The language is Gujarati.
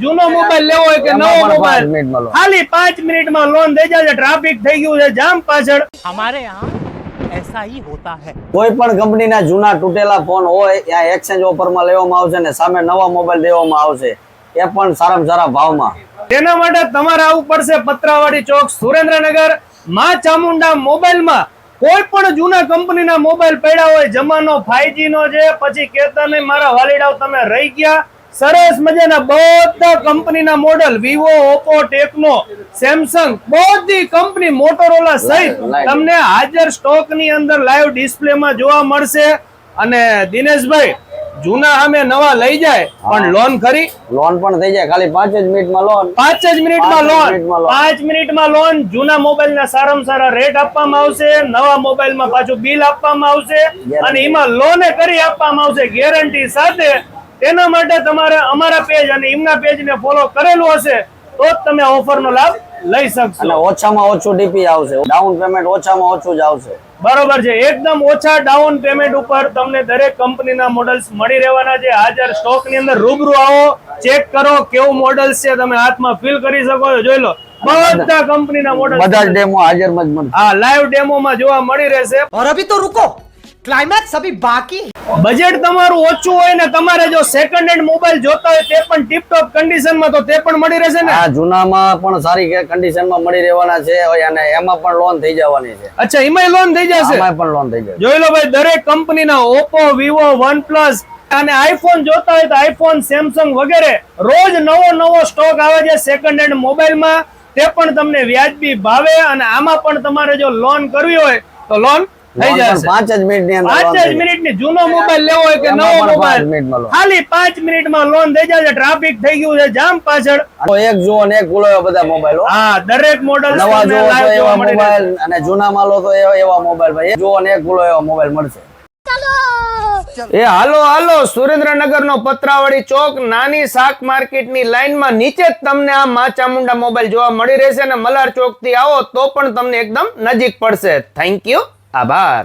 જૂનો મોબાઈલ લેવો હોય કે નવો મોબાઈલ ખાલી પાંચ મિનિટમાં લોન દઈ જાય ટ્રાફિક થઈ ગયું છે જામ પાછળ. અમારે એસા હી હોતા હે. કોઈ પણ કંપનીના જૂના તૂટેલા ફોન હોય ત્યાં એક્સચેન્જ ઓફરમાં લેવામાં આવશે ને સામે નવા મોબાઈલ દેવામાં આવશે. એ પણ સારામાં સારા ભાવમાં. તેના માટે તમારે આવવું પડશે પત્રાવાડી ચોક સુરેન્દ્રનગરમાં ચામુંડા મોબાઈલમાં કોઈ પણ જૂના કંપનીના મોબાઈલ પડ્યા હોય જમાનો ફાઈજી નો છે પછી કેતા નહીં મારા વાલીડાઓ તમે રહી ગયા. સરસ મજાના બધા કંપનીના model Vivo Oppo Tecno Samsung બધી કંપની મોટોરોલા સહિત તમને હાજર સ્ટોકની અંદર લાઈવ ડિસ્પ્લેમાં જોવા મળશે. અને દિનેશભાઈ જૂના અમે નવા લઈ જાય પણ લોન ખરી? લોન પણ થઈ જાય. ખાલી પાંચ જ મિનિટમાં લોન પાંચ જ મિનિટમાં લોન. પાંચ મિનિટમાં લોન જૂના મોબાઈલ ના સારામાં સારા રેટ આપવામાં આવશે. નવા મોબાઈલમાં પાછું બિલ આપવામાં આવશે. અને એમાં લોન કરી આપવામાં આવશે. ગેરંટી સાથે તેના માટે તમારે અમારા પેજ અને એમના પેજને ફોલો કરેલું હશે તો જ તમે ઓફરનો લાભ લઈ શકશો. અને ઓછામાં ઓછું ડીપી આવશે. ડાઉન પેમેન્ટ ઓછામાં ઓછું જ આવશે. બરોબર છે. એકદમ ઓછા ડાઉન પેમેન્ટ ઉપર તમને દરેક કંપનીના મોડલ્સ મળી રહેવાના છે. હાજર સ્ટોકની અંદર રૂબરૂ આવો ચેક કરો કેવું મોડલ છે તમે હાથમાં ફીલ કરી શકો છો. જોઈ લો બધા કંપનીના મોડલ બધા ડેમો હાજર મજમન હા લાઈવ ડેમો માં જોવા મળી રહેશે. અરે તો રૂકો. ક્લાઇમેક્સ અભી બાકી બજેટ તમારું ઓછું હોય ને તમારે જો સેકન્ડ હેન્ડ મોબાઈલ જોતા હોય તે પણ ટિપટોપ કન્ડિશનમાં તો તે પણ મળી રહેશે ને? આ જૂનામાં પણ સારી કન્ડિશનમાં મળી રહેવાના છે અને એમાં પણ લોન થઈ જવાની છે. અચ્છા એમાં લોન થઈ જશે? એમાં પણ લોન થઈ જશે. જોઈ લો ભાઈ દરેક કંપનીના ઓપ્પો વિવો OnePlus અને આઈફોન જોતા હોય તો આઈફોન સેમસંગ વગેરે રોજ નવો નવો સ્ટોક આવે છે સેકન્ડ હેન્ડ મોબાઈલમાં તે પણ તમને વ્યાજબી ભાવે અને આમાં પણ તમારે જો લોન કરવી હોય તો લોન થઈ જશે. પાંચ જ મિનિટની અંદર પાંચ જ મિનિટની જૂનો મોબાઈલ લેવો હોય કે નવો મોબાઈલ. ખાલી પાંચ મિનિટમાં લોન થઈ જશે ટ્રાફિક થઈ ગયું છે જામ પાછળ. તો એક જુઓ ને એક ભૂલો બધા મોબાઈલો હા. દરેક મોડલ નવા જુઓ તો એવા મોબાઈલ અને જૂના માલો તો એવા મોબાઈલ ભાઈ. એક જુઓ ને એક એવા મોબાઈલ મળશે. એ હાલો હાલો સુરેન્દ્રનગર નો પત્રાવાળી ચોક નાની શાક માર્કેટની લાઈનમાં નીચે જ તમને આ મા ચામુંડા મોબાઈલ જોવા મળી રહેશે અને મલાર ચોકથી આવો તો પણ તમને એકદમ નજીક પડશે. થેન્ક યુ আবার